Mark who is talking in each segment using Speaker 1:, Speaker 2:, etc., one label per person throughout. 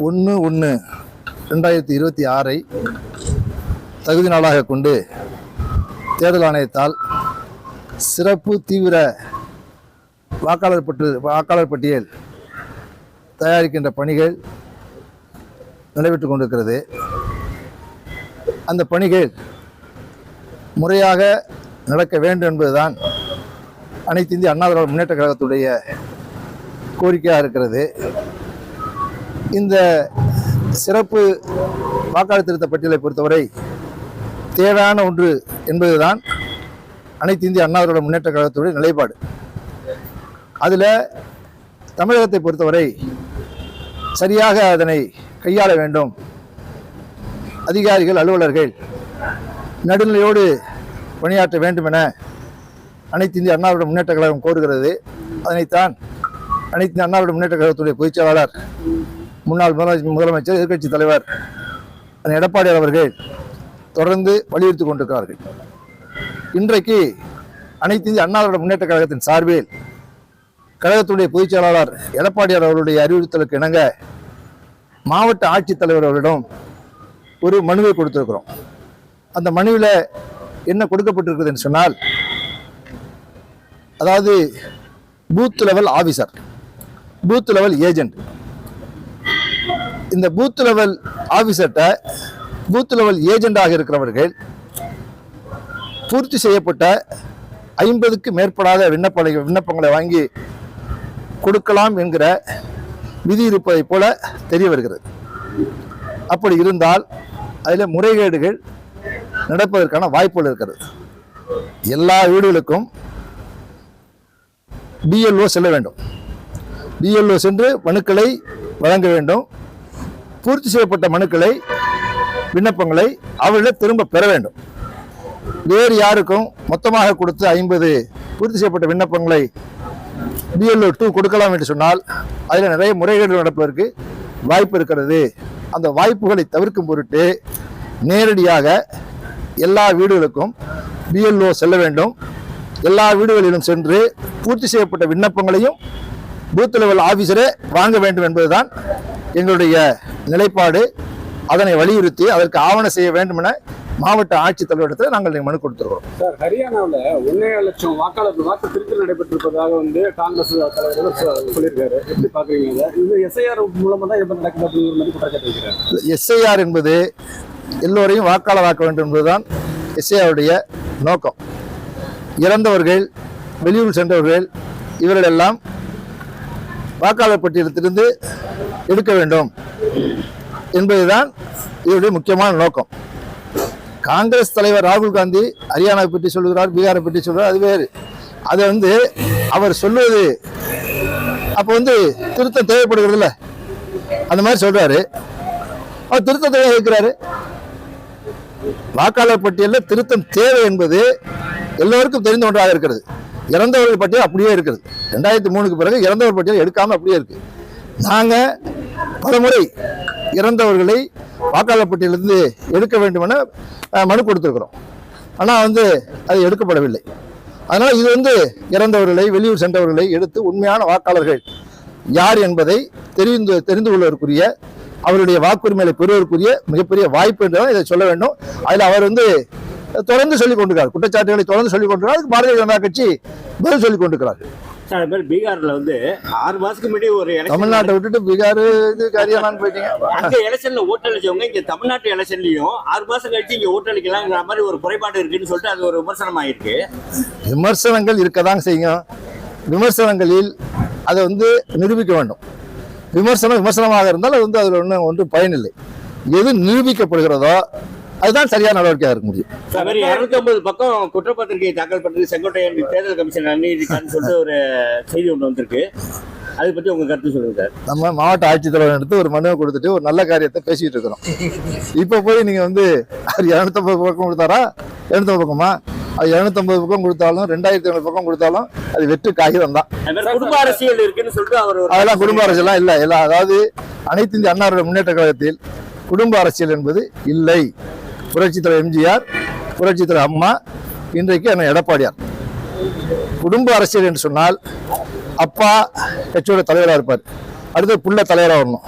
Speaker 1: ஒன்று ஒன்று ரெண்டாயிரத்தி இருபத்தி ஆறை தகுதி நாளாக கொண்டு தேர்தல் ஆணையத்தால் சிறப்பு தீவிர வாக்காளர் பட்டு வாக்காளர் பட்டியல் தயாரிக்கின்ற பணிகள் நடைபெற்று கொண்டிருக்கிறது. அந்த பணிகள் முறையாக நடக்க வேண்டும் என்பதுதான் அனைத்து இந்திய அண்ணா திராவிட முன்னேற்ற கழகத்துடைய கோரிக்கையாக இருக்கிறது. இந்த சிறப்பு வாக்காளர் திருத்த பட்டியலை பொறுத்தவரை தேவையான ஒன்று என்பதுதான் அனைத்து இந்திய அண்ணாவிரோட முன்னேற்ற கழகத்துடைய நிலைப்பாடு. அதில் தமிழகத்தை பொறுத்தவரை சரியாக அதனை கையாள வேண்டும். அதிகாரிகள் அலுவலர்கள் நடுநிலையோடு பணியாற்ற வேண்டும் என அனைத்து இந்திய அண்ணாவிரோட முன்னேற்ற கழகம் கோருகிறது. அதனைத்தான் அனைத்து இந்திய அண்ணாவிட முன்னேற்ற கழகத்துடைய பொதுச் செயலாளர் முன்னாள் முதலமைச்சர் எதிர்கட்சி தலைவர் அண்ணன் எடப்பாடியார் அவர்கள் தொடர்ந்து வலியுறுத்தி கொண்டிருக்கிறார்கள். இன்றைக்கு அனைத்து இந்திய அண்ணாவிட முன்னேற்ற கழகத்தின் சார்பில் கழகத்துடைய பொதுச் செயலாளர் எடப்பாடியார் அவர்களுடைய அறிவுறுத்தலுக்கு இணங்க மாவட்ட ஆட்சித்தலைவர் அவரிடம் ஒரு மனுவை கொடுத்திருக்கிறோம். அந்த மனுவில் என்ன கொடுக்கப்பட்டிருக்குதுன்னு சொன்னால் அதாவது booth level officer booth level agent இந்த பூத் லெவல் ஆபீசர்கிட்ட பூத் லெவல் ஏஜெண்டாக இருக்கிறவர்கள் பூர்த்தி செய்யப்பட்ட ஐம்பதுக்கு மேற்படாத விண்ணப்ப விண்ணப்பங்களை வாங்கி கொடுக்கலாம் என்கிற விதி இருப்பதைப் போல தெரிய வருகிறது. அப்படி இருந்தால் அதில் முறைகேடுகள் நடப்பதற்கான வாய்ப்புகள் இருக்கிறது. எல்லா வீடுகளுக்கும் பிஎல்ஓ செல்ல வேண்டும். பிஎல்ஓ சென்று மனுக்களை வழங்க வேண்டும். பூர்த்தி செய்யப்பட்ட மனுக்களை விண்ணப்பங்களை அவர்களிடம் திரும்ப பெற வேண்டும். வேறு யாருக்கும் மொத்தமாக கொடுத்து ஐம்பது பூர்த்தி செய்யப்பட்ட விண்ணப்பங்களை பிஎல்ஓ டூ கொடுக்கலாம் என்று சொன்னால் அதில் நிறைய முறைகேடு நடப்பதற்கு வாய்ப்பு இருக்கிறது. அந்த வாய்ப்புகளை தவிர்க்கும் பொருட்டு நேரடியாக எல்லா வீடுகளுக்கும் பிஎல்ஓ செல்ல வேண்டும். எல்லா வீடுகளிலும் சென்று பூர்த்தி செய்யப்பட்ட விண்ணப்பங்களையும் பூத் லெவல் ஆஃபீஸரே வாங்க வேண்டும் என்பதுதான் எங்களுடைய நிலைப்பாடு அதனை வலியுறுத்தி அதற்கு ஆவணம் செய்ய வேண்டும் என மாவட்ட ஆட்சித்தலைவரிடத்தில் நாங்கள் மனு கொடுத்துருக்கிறோம்.
Speaker 2: சார் ஹரியானாவில் ஒன்னே லட்சம் வாக்காளர் வாக்கு திருத்தல் நடைபெற்றிருப்பதாக வந்து காங்கிரஸ் தலைவர் சொ- சொல்லியிருக்காரு. எப்படி பாக்குறீங்க இதை? எஸ்ஐஆர் மூலமா தான் எப்படி நடக்குது அப்படிங்கிற மாதிரி குற்றச்சாட்டு
Speaker 1: எஸ்ஐஆர் என்பது எல்லோரையும் வாக்காளராக்க வேண்டும் என்பதுதான் எஸ்ஐஆருடைய நோக்கம். இறந்தவர்கள் வெளியூர் சென்றவர்கள் இவர்கள் எல்லாம் வாக்காளர் பட்டியலத்திலிருந்து எடுக்க வேண்டும் என்பதுதான் இதனுடைய முக்கியமான நோக்கம். காங்கிரஸ் தலைவர் ராகுல் காந்தி ஹரியானாவை பற்றி சொல்லுகிறார் பீகாரை பற்றி சொல்கிறார் அது வேறு. அதை வந்து அவர் சொல்லுவது அப்போ வந்து திருத்தம் தேவைப்படுகிறதுல. அந்த மாதிரி சொல்றாரு. அவர் திருத்தத்தை இருக்கிறாரு வாக்காளர் பட்டியலில் திருத்தம் தேவை என்பது எல்லோருக்கும் தெரிந்த ஒன்றாக இருக்கிறது. இறந்தவர்கள் பட்டியல் அப்படியே இருக்கிறது ரெண்டாயிரத்தி மூணுக்கு பிறகு இறந்தவர் பட்டியல் எடுக்காம அப்படியே இருக்கு. நாங்க பலமுறை இறந்தவர்களை வாக்காளர் பட்டியலிருந்து எடுக்க வேண்டும் மனு கொடுத்துருக்குறோம். ஆனால் வந்து அது எடுக்கப்படவில்லை. அதனால் இது வந்து இறந்தவர்களை வெளியூர் சென்றவர்களை எடுத்து உண்மையான வாக்காளர்கள் யார் என்பதை தெரிந்து தெரிந்து கொள்வதற்குரிய அவருடைய வாக்குரிமைகளை பெறுவதற்குரிய மிகப்பெரிய வாய்ப்பு என்றுதான் இதை சொல்ல வேண்டும். அதில் அவர் வந்து தொடர்ந்து சொல்லிக் கொண்டிருக்கிறார். குற்றச்சாட்டுகளை தொடர்ந்து சொல்லிக் கொண்டிருக்கிறார். பாரதிய ஜனதா கட்சி பதில் சொல்லிக் கொண்டிருக்கிறார்கள்.
Speaker 3: சார் மாதிரி பீகார்ல வந்து ஆறு மாசத்துக்கு முன்னாடி ஒரு
Speaker 1: தமிழ்நாட்டை விட்டுட்டு பீகார் இது ஹரியானான்னு போயிட்டீங்க.
Speaker 3: அங்க எலெக்ஷன்ல ஓட்டளிச்சவங்க இங்க தமிழ்நாட்டு எலெக்ஷன்லயும் ஆறு மாசம் கழிச்சு இங்க ஓட்டளிக்கலாங்கிற மாதிரி ஒரு குறைபாடு இருக்குன்னு சொல்லிட்டு அது ஒரு விமர்சனம் ஆயிருக்கு.
Speaker 1: விமர்சனங்கள் இருக்கதான் செய்யும். விமர்சனங்களில் அதை வந்து நிரூபிக்க வேண்டும். விமர்சனம் விமர்சனமாக இருந்தால் அது வந்து அதில் ஒன்றும் ஒன்றும் பயனில்லை எது நிரூபிக்கப்படுகிறதோ அதுதான் சரியான நடவடிக்கையாக இருக்க முடியும்.
Speaker 3: இருநூத்தி பக்கம் குற்றப்பத்திரிகை தாக்கல் பண்றது செங்கோட்டையன் தேர்தல் கமிஷன் சொல்லிட்டு ஒரு செய்தி ஒன்று வந்திருக்கு. அதை பத்தி உங்க கருத்து சொல்லுங்க சார்.
Speaker 1: நம்ம மாவட்ட ஆட்சித்தலைவர் எடுத்து ஒரு மனுவை கொடுத்துட்டு ஒரு நல்ல காரியத்தை பேசிட்டு இருக்கிறோம். இப்போ போய் நீங்க வந்து இரநூத்தம்பது பக்கம் கொடுத்தாரா? இரநூத்தம்பது பக்கமா? அது இரநூத்தம்பது பக்கம் கொடுத்தாலும் ரெண்டாயிரத்தி ஐநூறு பக்கம் கொடுத்தாலும் அது வெற்று காகிதம் தான்.
Speaker 3: குடும்ப அரசியல் இருக்குன்னு சொல்லிட்டு அவர்
Speaker 1: அதெல்லாம் குடும்ப அரசியலாம் இல்லை. எல்லாம் அதாவது அனைத்து இந்திய அன்னாருடைய முன்னேற்ற கழகத்தில் குடும்ப அரசியல் என்பது இல்லை. புரட்சித் தலைவர் எம்ஜிஆர் புரட்சித் தலைவர் அம்மா இன்றைக்கு அண்ணன் எடப்பாடியார். குடும்ப அரசியல் என்று சொன்னால் அப்பா கட்சியோட தலைவராக இருப்பார். அடுத்து புள்ள தலைவராக வரணும்.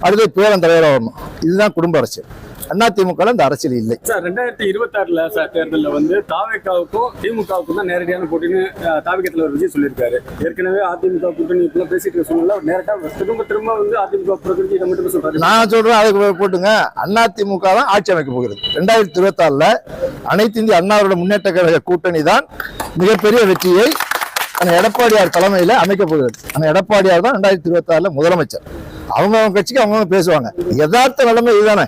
Speaker 1: அடுத்து பேரன் தலைவராக வரணும். இதுதான் குடும்ப அரசியல். அதிமுக இந்த அரசியல் இல்லை.
Speaker 2: சார் ரெண்டாயிரத்தி இருபத்தாறுல சார் தேர்தலில் வந்து தாவேக்காவுக்கும் திமுகவுக்கும் தான் நேரடியான போட்டின்னு அஹ், தாவேக்கா தலைவர் விஜய் சொல்லியிருக்காரு. ஏற்கனவே அதிமுக கூட்டணி இப்பெல்லாம் பேசிட்டு சூழ்நிலை அவர் நேரட்டா திரும்ப திரும்ப வந்து அதிமுக புறக்கணிச்சு இதை மட்டும் சொல்றாரு.
Speaker 1: நான் சொல்றேன் அதுக்கு போட்டுங்க. அதிமுக தான் ஆட்சி அமைக்க போகிறது. ரெண்டாயிரத்தி இருபத்தி ஆறுல அனைத்து இந்திய அண்ணாவோட முன்னேற்ற கழக கூட்டணி தான் மிகப்பெரிய வெற்றியை அந்த எடப்பாடியார் தலைமையில அமைக்க போகிறது. அந்த எடப்பாடியார் தான் ரெண்டாயிரத்தி இருபத்தி ஆறுல முதலமைச்சர். அவங்க அவங்க கட்சிக்கு அவங்க பேசுவாங்க. யதார்த்த நிலைமை இதுதானே.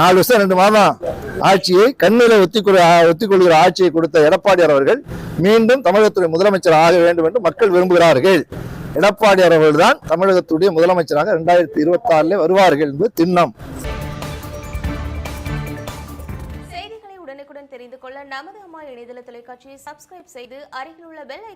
Speaker 1: நாலு வருஷம் ரெண்டு மாதம் ஆட்சியை கண்ணில ஒத்திக்கொள்ள ஒத்திக்கொள்கிற ஆட்சியை கொடுத்த எடப்பாடியார் அவர்கள் மீண்டும் தமிழகத்துடைய முதலமைச்சர் ஆக வேண்டும் என்று மக்கள் விரும்புகிறார்கள். எடப்பாடியார் அவர்கள் தான் தமிழகத்துடைய முதலமைச்சராக ரெண்டாயிரத்தி இருபத்தி ஆறுல வருவார்கள் என்பது திண்ணம்.
Speaker 4: செய்திகளை உடனுக்குடன் தெரிந்து கொள்ள நமது அம்மா இணையதள தொலைக்காட்சியை சப்ஸ்கிரைப் செய்து அருகில் உள்ள பெல்